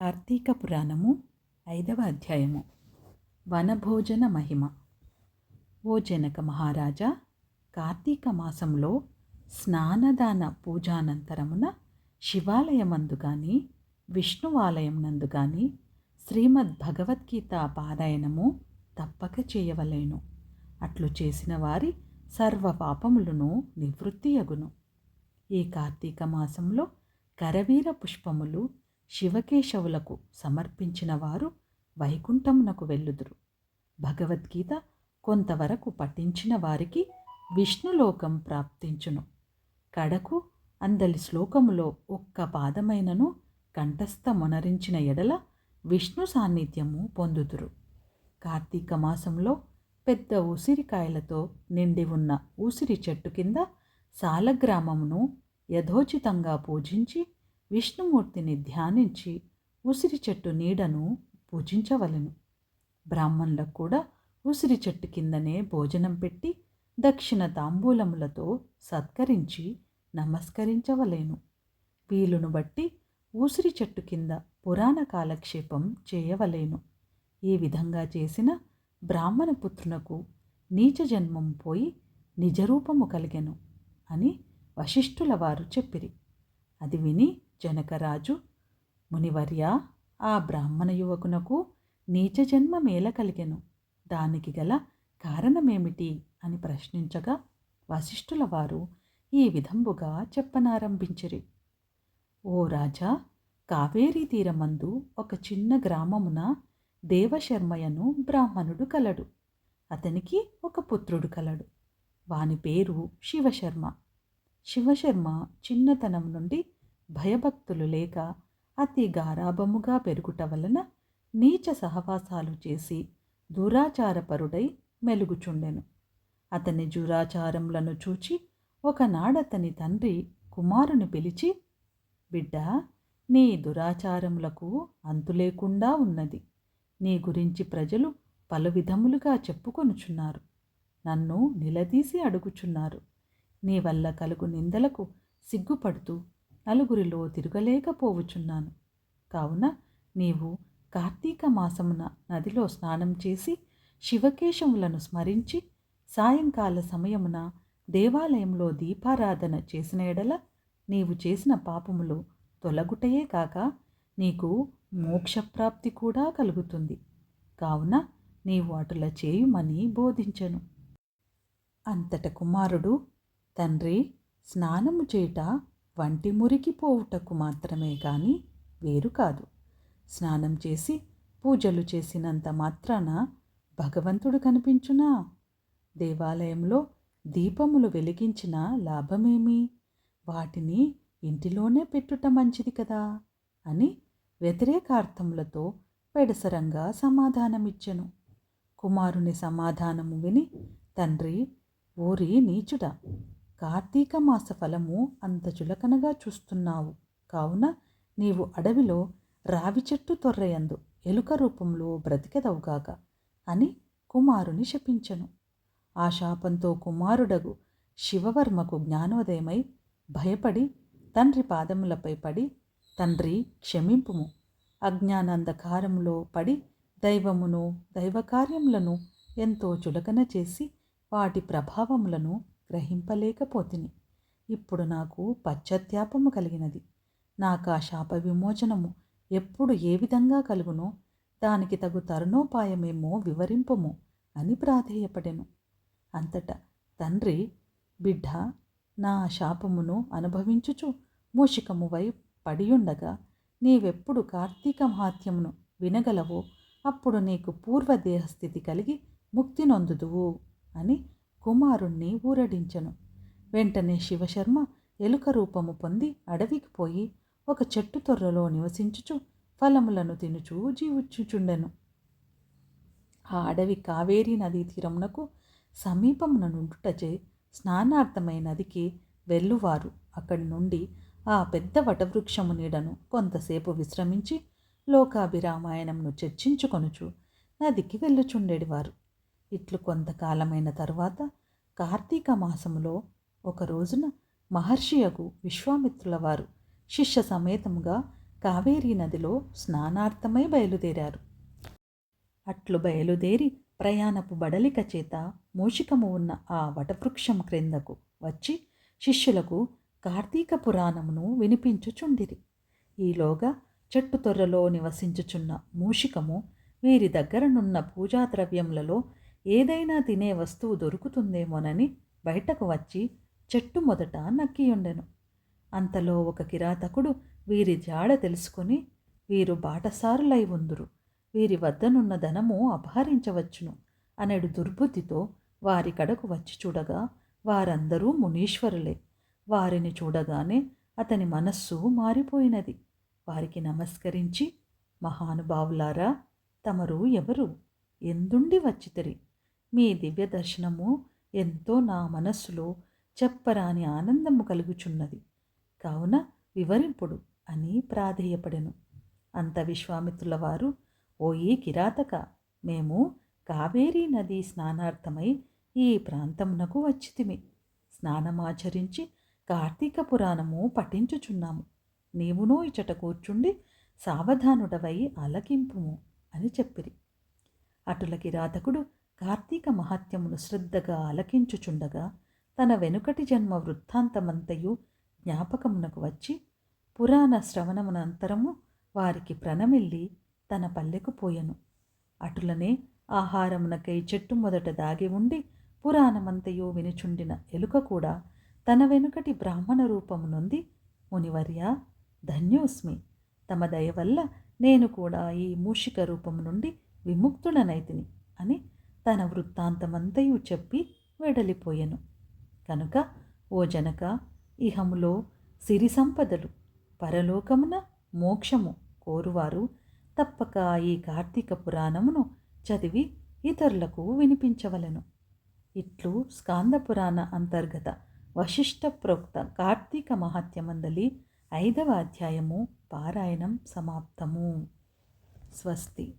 కార్తీక పురాణము ఐదవ అధ్యాయము. వనభోజన మహిమ. ఓ జనక మహారాజా కార్తీక మాసంలో స్నానదాన పూజానంతరమున శివాలయమందు గాని విష్ణువాలయం నందు గాని శ్రీమద్ భగవద్గీత పారాయణము తప్పక చేయవలేను. అట్లు చేసిన వారి సర్వ పాపములను నివృత్తియగును ఈ కార్తీక మాసంలో కరవీర పుష్పములు శివకేశవులకు సమర్పించిన వారు వైకుంఠమునకు వెళ్ళుదురు. భగవద్గీత కొంతవరకు పఠించిన వారికి విష్ణులోకం ప్రాప్తించును. కడకు అందలి శ్లోకములో ఒక్క పాదమైనను కంఠస్థమునరించిన ఎడల విష్ణు సాన్నిధ్యము పొందుదురు. కార్తీక మాసంలో పెద్ద ఉసిరికాయలతో నిండి ఉన్న ఊసిరి చెట్టు కింద సాలగ్రామమును యథోచితంగా పూజించి విష్ణుమూర్తిని ధ్యానించి ఉసిరి చెట్టు నీడను పూజించవలెను. బ్రాహ్మణులకు కూడా ఉసిరి చెట్టు కిందనే భోజనం పెట్టి దక్షిణ తాంబూలములతో సత్కరించి నమస్కరించవలేను. వీలును బట్టి ఊసిరి చెట్టు కింద పురాణ కాలక్షేపం చేయవలేను. ఈ విధంగా చేసిన బ్రాహ్మణ పుత్రునకు నీచ జన్మం పోయి నిజరూపము కలిగెను అని వశిష్ఠుల వారు చెప్పిరి. అది విని జనకరాజు మునివర్య ఆ బ్రాహ్మణ యువకునకు నీచ జన్మ మేల కలిగెను. దానికి గల కారణమేమిటి అని ప్రశ్నించగా వశిష్ఠుల వారు ఈ విధంబుగా చెప్పనారంభించిరి. ఓ రాజా కావేరీ తీరమందు ఒక చిన్న గ్రామమున దేవశర్మయను బ్రాహ్మణుడు కలడు. అతనికి ఒక పుత్రుడు కలడు. వాని పేరు శివశర్మ. శివశర్మ చిన్నతనం నుండి భయభక్తులు లేక అతి గారాభముగా పెరుగుట వలన నీచ సహవాసాలు చేసి దురాచారపరుడై మెలుగుచుండెను. అతని దురాచారములను చూచి ఒకనాడతని తండ్రి కుమారుని పిలిచి బిడ్డ నీ దురాచారములకు అంతులేకుండా ఉన్నది. నీ గురించి ప్రజలు పలు విధములుగా చెప్పుకొనుచున్నారు. నన్ను నిలదీసి అడుగుచున్నారు. నీ వల్ల కలుగు నిందలకు సిగ్గుపడుతూ నలుగురిలో తిరగలేకపోవచున్నాను కావున నీవు కార్తీక మాసమున నదిలో స్నానం చేసి శివకేశములను స్మరించి సాయంకాల సమయమున దేవాలయంలో దీపారాధన చేసిన ఎడల నీవు చేసిన పాపములు తొలగుటయే కాక నీకు మోక్షప్రాప్తి కూడా కలుగుతుంది. కావున నీవు అటుల చేయుమని బోధించను. అంతట కుమారుడు తండ్రి స్నానము చేయుట వంటి మురికి పోవుటకు మాత్రమే కానీ వేరు కాదు. స్నానం చేసి పూజలు చేసినంత మాత్రాన భగవంతుడు కనిపించునా? దేవాలయంలో దీపములు వెలిగించిన లాభమేమి? వాటిని ఇంటిలోనే పెట్టుట మంచిది కదా? అని వ్యతిరేకార్థములతో పెడసరంగా సమాధానమిచ్చెను. కుమారుని సమాధానము విని తండ్రి ఓరి నీచుడా కార్తీక మాస ఫలము అంత చులకనగా చూస్తున్నావు. కావున నీవు అడవిలో రావి చెట్టు తొర్రయందు ఎలుక రూపంలో బ్రతికెదవుగాక అని కుమారుని శపించను. ఆ శాపంతో కుమారుడగు శివవర్మకు జ్ఞానోదయమై భయపడి తండ్రి పాదములపై పడి తండ్రి క్షమింపుము. అజ్ఞానాంధకారములో పడి దైవమును దైవకార్యములను ఎంతో చులకన చేసి వాటి ప్రభావములను గ్రహింపలేకపోతిని. ఇప్పుడు నాకు పశ్చాత్తాపము కలిగినది. నాకు ఆ శాప విమోచనము ఎప్పుడు ఏ విధంగా కలుగునో దానికి తగు తరుణోపాయమేమో వివరింపము అని ప్రాధేయపడెను. అంతటా తండ్రి బిడ్డ నా శాపమును అనుభవించుచు మూషికమువై పడియుండగా నీవెప్పుడు కార్తీక మహాత్యమును వినగలవో అప్పుడు నీకు పూర్వ దేహస్థితి కలిగి ముక్తి నొందుదువు అని కుమారుణ్ణి ఊరడించెను. వెంటనే శివశర్మ ఎలుక రూపము పొంది అడవికి పోయి ఒక చెట్టు తొర్రలో నివసించుచు ఫలములను తినుచూ జీవించుచుండెను. ఆ అడవి కావేరీ నదీ తీరమునకు సమీపమున నుండుటచే స్నానార్థమై నదికి వెళ్ళువారు. అక్కడి నుండి ఆ పెద్ద వటవృక్షము నీడను కొంతసేపు విశ్రమించి లోకాభిరామాయణంను చర్చించుకొనుచు నదికి వెళ్ళుచుండేటివారు ఇట్లు కొంతకాలమైన తర్వాత కార్తీక మాసములో ఒక రోజున మహర్షియకు విశ్వామిత్రుల వారు శిష్య సమేతముగా కావేరీ నదిలో స్నానార్థమై బయలుదేరారు. అట్లు బయలుదేరి ప్రయాణపు బడలిక చేత మూషికము ఉన్న ఆ వటవృక్షం క్రిందకు వచ్చి శిష్యులకు కార్తీక పురాణమును వినిపించుచుండిరి. ఈలోగా చెట్టు తొర్రలో నివసించుచున్న మూషికము వీరి దగ్గరనున్న పూజా ద్రవ్యములలో ఏదైనా తినే వస్తువు దొరుకుతుందేమోనని బయటకు వచ్చి చెట్టు మొదట నక్కియుండెను. అంతలో ఒక కిరాతకుడు వీరి జాడ తెలుసుకొని వీరు బాటసారులై ఉందురు. వీరి వద్దనున్న ధనము అపహరించవచ్చును అనేడు దుర్బుద్ధితో వారి కడకు వచ్చి చూడగా వారందరూ మునీశ్వరులే. వారిని చూడగానే అతని మనస్సు మారిపోయినది. వారికి నమస్కరించి మహానుభావులారా తమరు ఎవరు? ఎందుండి వచ్చితిరి? మీ దివ్య దర్శనము ఎంతో నా మనస్సులో చెప్పరాని ఆనందము కలుగుచున్నది. కావున వివరింపుడు అని ప్రాధేయపడెను. అంత విశ్వామిత్రుల వారు ఓయి కిరాతక మేము కావేరీ నది స్నానార్థమై ఈ ప్రాంతమునకు వచ్చితిమి. స్నానమాచరించి కార్తీక పురాణము పఠించుచున్నాము. నీవునో ఇచట కూర్చుండి సావధానుడవై అలకింపుము అని చెప్పిరి. అటుల కిరాతకుడు కార్తీక మహాత్యమును శ్రద్ధగా అలకించుచుండగా తన వెనుకటి జన్మ వృత్తాంతమంతయు జ్ఞాపకమునకు వచ్చి పురాణ శ్రవణమునంతరము వారికి ప్రణమిల్లి తన పల్లెకు పోయెను. అటులనే ఆహారమునకై చెట్టు మొదట దాగి ఉండి పురాణమంతయో వినుచుండిన ఎలుక కూడా తన వెనుకటి బ్రాహ్మణ రూపము నుండి మునివర్య ధన్యోస్మి తమ దయ వల్ల నేను కూడా ఈ మూషిక రూపము నుండి విముక్తుడనైతిని అని తన వృత్తాంతమంతయు చెప్పి వెడలిపోయెను. కనుక ఓ జనక ఇహములో సిరి సంపదలు పరలోకమున మోక్షము కోరువారు తప్పక ఈ కార్తీక పురాణమును చదివి ఇతరులకు వినిపించవలెను. ఇట్లు స్కాంద పురాణ అంతర్గత వశిష్ట ప్రోక్త కార్తీక మహాత్యమందలి ఐదవ అధ్యాయము పారాయణం సమాప్తము. స్వస్తి.